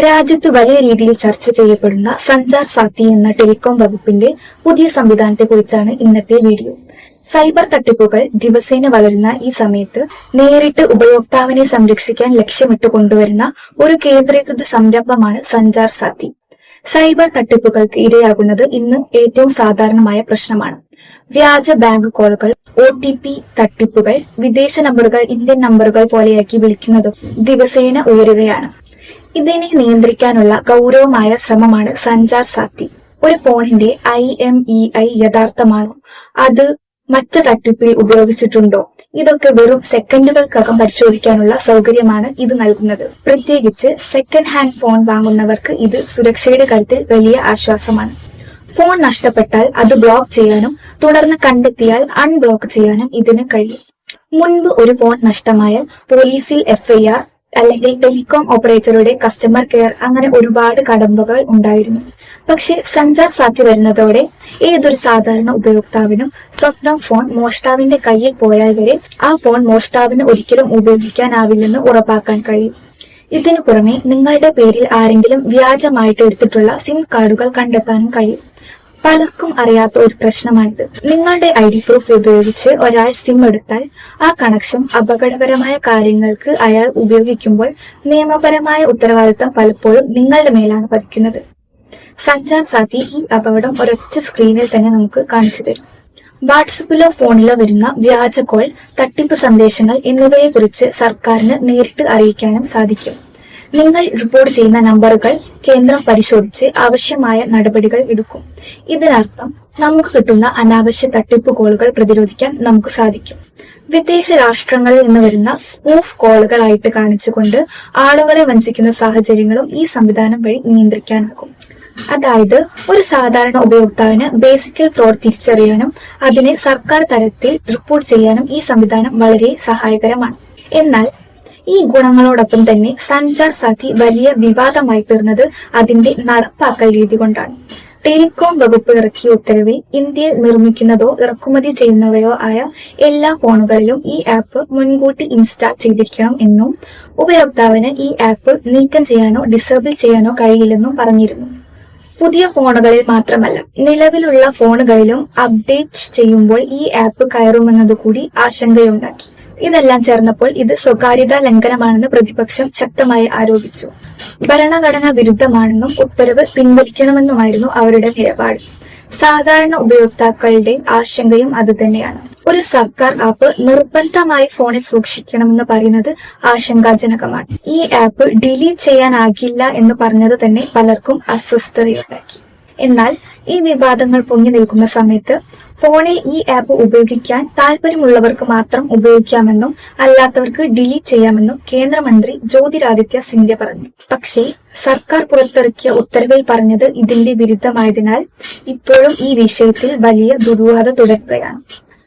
രാജ്യത്ത് വലിയ രീതിയിൽ ചർച്ച ചെയ്യപ്പെടുന്ന സഞ്ചാർ സാത്തി എന്ന ടെലികോം വകുപ്പിന്റെ പുതിയ സംവിധാനത്തെ കുറിച്ചാണ് ഇന്നത്തെ വീഡിയോ. സൈബർ തട്ടിപ്പുകൾ ദിവസേന വളരുന്ന ഈ സമയത്ത് നേരിട്ട് ഉപയോക്താവിനെ സംരക്ഷിക്കാൻ ലക്ഷ്യമിട്ട് കൊണ്ടുവരുന്ന ഒരു കേന്ദ്രീകൃത സംരംഭമാണ് സഞ്ചാർ സാത്തി സൈബർ തട്ടിപ്പുകൾക്ക് ഇരയാകുന്നത് ഇന്ന് ഏറ്റവും സാധാരണമായ പ്രശ്നമാണ്. വ്യാജ ബാങ്ക് കോളുകൾ ഒ ടി പി തട്ടിപ്പുകൾ വിദേശ നമ്പറുകൾ ഇന്ത്യൻ നമ്പറുകൾ പോലെയാക്കി വിളിക്കുന്നതും ദിവസേന ഉയരുകയാണ്. ഇതിനെ നിയന്ത്രിക്കാനുള്ള ഗൗരവമായ ശ്രമമാണ് സഞ്ചാർ സാത്തി. ഒരു ഫോണിന്റെ ഐ എം ഇ ഐ യഥാർത്ഥമാണോ? അത് മറ്റു തട്ടിപ്പിൽ ഉപയോഗിച്ചിട്ടുണ്ടോ? ഇതൊക്കെ വെറും സെക്കൻഡുകൾക്കകം പരിശോധിക്കാനുള്ള സൗകര്യമാണ് ഇത് നൽകുന്നത്. പ്രത്യേകിച്ച് സെക്കൻഡ് ഹാൻഡ് ഫോൺ വാങ്ങുന്നവർക്ക് ഇത് സുരക്ഷയുടെ കാര്യത്തിൽ വലിയ ആശ്വാസമാണ്. ഫോൺ നഷ്ടപ്പെട്ടാൽ അത് ബ്ലോക്ക് ചെയ്യാനും തുടർന്ന് കണ്ടെത്തിയാൽ അൺബ്ലോക്ക് ചെയ്യാനും ഇതിന് കഴിയും. മുൻപ് ഒരു ഫോൺ നഷ്ടമായാൽ പോലീസിൽ എഫ്ഐആർ അല്ലെങ്കിൽ ടെലികോം ഓപ്പറേറ്ററുടെ കസ്റ്റമർ കെയർ അങ്ങനെ ഒരുപാട് കടമ്പകൾ ഉണ്ടായിരുന്നു. പക്ഷെ സഞ്ചാർ സാധ്യ വരുന്നതോടെ ഏതൊരു സാധാരണ ഉപയോക്താവിനും സ്വന്തം ഫോൺ മോഷ്ടാവിന്റെ കയ്യിൽ പോയാൽ വരെ ആ ഫോൺ മോഷ്ടാവിന് ഒരിക്കലും ഉപയോഗിക്കാനാവില്ലെന്ന് ഉറപ്പാക്കാൻ കഴിയും. ഇതിനു പുറമെ നിങ്ങളുടെ പേരിൽ ആരെങ്കിലും വ്യാജമായിട്ട് എടുത്തിട്ടുള്ള സിം കാർഡുകൾ കണ്ടെത്താനും കഴിയും. പലർക്കും അറിയാത്ത ഒരു പ്രശ്നമാണിത്. നിങ്ങളുടെ ഐ ഡി പ്രൂഫ് ഉപയോഗിച്ച് ഒരാൾ സിം എടുത്താൽ ആ കണക്ഷൻ അപകടകരമായ കാര്യങ്ങൾക്ക് അയാൾ ഉപയോഗിക്കുമ്പോൾ നിയമപരമായ ഉത്തരവാദിത്തം പലപ്പോഴും നിങ്ങളുടെ മേലാണ് പതിക്കുന്നത്. സഞ്ചാർ സാത്തി ഈ അപകടം ഒരൊറ്റ സ്ക്രീനിൽ തന്നെ നമുക്ക് കാണിച്ചു തരും. വാട്സപ്പിലോ ഫോണിലോ വരുന്ന വ്യാജ കോൾ തട്ടിപ്പ് സന്ദേശങ്ങൾ എന്നിവയെക്കുറിച്ച് സർക്കാരിന് നേരിട്ട് അറിയിക്കാനും സാധിക്കും. നിങ്ങൾ റിപ്പോർട്ട് ചെയ്യുന്ന നമ്പറുകൾ കേന്ദ്രം പരിശോധിച്ച് ആവശ്യമായ നടപടികൾ എടുക്കും. ഇതിനർത്ഥം നമുക്ക് കിട്ടുന്ന അനാവശ്യ തട്ടിപ്പ് കോളുകൾ പ്രതിരോധിക്കാൻ നമുക്ക് സാധിക്കും. വിദേശ രാഷ്ട്രങ്ങളിൽ നിന്ന് വരുന്ന സ്പൂഫ് കോളുകളായിട്ട് കാണിച്ചുകൊണ്ട് ആളുകളെ വഞ്ചിക്കുന്ന സാഹചര്യങ്ങളും ഈ സംവിധാനം വഴി നിയന്ത്രിക്കാനാകും. അതായത് ഒരു സാധാരണ ഉപയോക്താവിന് ബേസിക്കൽ ഫ്രോഡ് തിരിച്ചറിയാനും അതിനെ സർക്കാർ തലത്തിൽ റിപ്പോർട്ട് ചെയ്യാനും ഈ സംവിധാനം വളരെ സഹായകരമാണ്. എന്നാൽ ഈ ഗുണങ്ങളോടൊപ്പം തന്നെ സഞ്ചാർ സാധി വലിയ വിവാദമായി തീർന്നത് അതിന്റെ നടപ്പാക്കൽ രീതി കൊണ്ടാണ്. ടെലികോം വകുപ്പ് ഇറക്കിയ ഉത്തരവിൽ ഇന്ത്യയിൽ നിർമ്മിക്കുന്നതോ ഇറക്കുമതി ചെയ്യുന്നവയോ ആയ എല്ലാ ഫോണുകളിലും ഈ ആപ്പ് മുൻകൂട്ടി ഇൻസ്റ്റാൾ ചെയ്തിരിക്കണം എന്നും ഉപയോക്താവിന് ഈ ആപ്പ് നീക്കം ചെയ്യാനോ ഡിസേബിൾ ചെയ്യാനോ കഴിയില്ലെന്നും പറഞ്ഞിരുന്നു. പുതിയ ഫോണുകളിൽ മാത്രമല്ല നിലവിലുള്ള ഫോണുകളിലും അപ്ഡേറ്റ് ചെയ്യുമ്പോൾ ഈ ആപ്പ് കയറുമെന്നത് കൂടി ആശങ്കയുണ്ടാക്കി. ഇതെല്ലാം ചേർന്നപ്പോൾ ഇത് സ്വകാര്യതാ ലംഘനമാണെന്ന് പ്രതിപക്ഷം ശക്തമായി ആരോപിച്ചു. ഭരണഘടനാ വിരുദ്ധമാണെന്നും ഉത്തരവ് പിൻവലിക്കണമെന്നുമായിരുന്നു അവരുടെ നിലപാട്. സാധാരണ ഉപയോക്താക്കളുടെ ആശങ്കയും അതുതന്നെയാണ്. ഒരു സർക്കാർ ആപ്പ് നിർബന്ധമായി ഫോണിൽ സൂക്ഷിക്കണമെന്ന് പറയുന്നത് ആശങ്കാജനകമാണ്. ഈ ആപ്പ് ഡിലീറ്റ് ചെയ്യാനാകില്ല എന്ന് പറഞ്ഞത് തന്നെ പലർക്കും അസ്വസ്ഥതയുണ്ടാക്കി. എന്നാൽ ഈ വിവാദങ്ങൾ പൊങ്ങി നിൽക്കുന്ന സമയത്ത് ഫോണിൽ ഈ ആപ്പ് ഉപയോഗിക്കാൻ താല്പര്യമുള്ളവർക്ക് മാത്രം ഉപയോഗിക്കാമെന്നും അല്ലാത്തവർക്ക് ഡിലീറ്റ് ചെയ്യാമെന്നും കേന്ദ്രമന്ത്രി ജ്യോതിരാദിത്യ സിന്ധ്യ പറഞ്ഞു. പക്ഷേ സർക്കാർ പുറത്തിറക്കിയ ഉത്തരവിൽ പറഞ്ഞത് ഇതിന്റെ വിരുദ്ധമായതിനാൽ ഇപ്പോഴും ഈ വിഷയത്തിൽ വലിയ ദുരൂഹത തുടരുകയാണ്.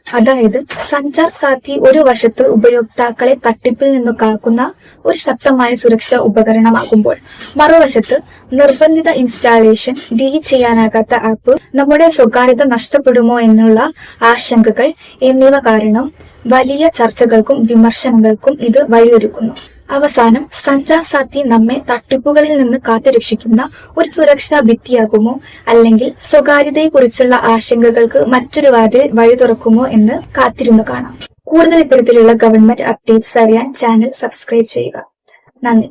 അതായത് സഞ്ചാർ സാധ്യ ഒരു വശത്ത് ഉപയോക്താക്കളെ തട്ടിപ്പിൽ നിന്ന് കാക്കുന്ന ഒരു ശക്തമായ സുരക്ഷാ ഉപകരണമാകുമ്പോൾ മറുവശത്ത് നിർബന്ധിത ഇൻസ്റ്റാളേഷൻ ഡിലീറ്റ് ചെയ്യാനാകാത്ത ആപ്പ് നമ്മുടെ സ്വകാര്യത നഷ്ടപ്പെടുമോ എന്നുള്ള ആശങ്കകൾ എന്നിവ കാരണം വലിയ ചർച്ചകൾക്കും വിമർശനങ്ങൾക്കും ഇത് വഴിയൊരുക്കുന്നു. അവസാനം സഞ്ചാർ സാത്തി നമ്മെ തട്ടിപ്പുകളിൽ നിന്ന് കാത്തുരക്ഷിക്കുന്ന ഒരു സുരക്ഷാ ഭിത്തിയാകുമോ അല്ലെങ്കിൽ സ്വകാര്യതയെക്കുറിച്ചുള്ള ആശങ്കകൾക്ക് മറ്റൊരു വാതിൽ വഴി തുറക്കുമോ എന്ന് കാത്തിരുന്നു കാണാം. കൂടുതൽ ഇത്തരത്തിലുള്ള ഗവൺമെന്റ് അപ്ഡേറ്റ്സ് അറിയാൻ ചാനൽ സബ്സ്ക്രൈബ് ചെയ്യുക. നന്ദി.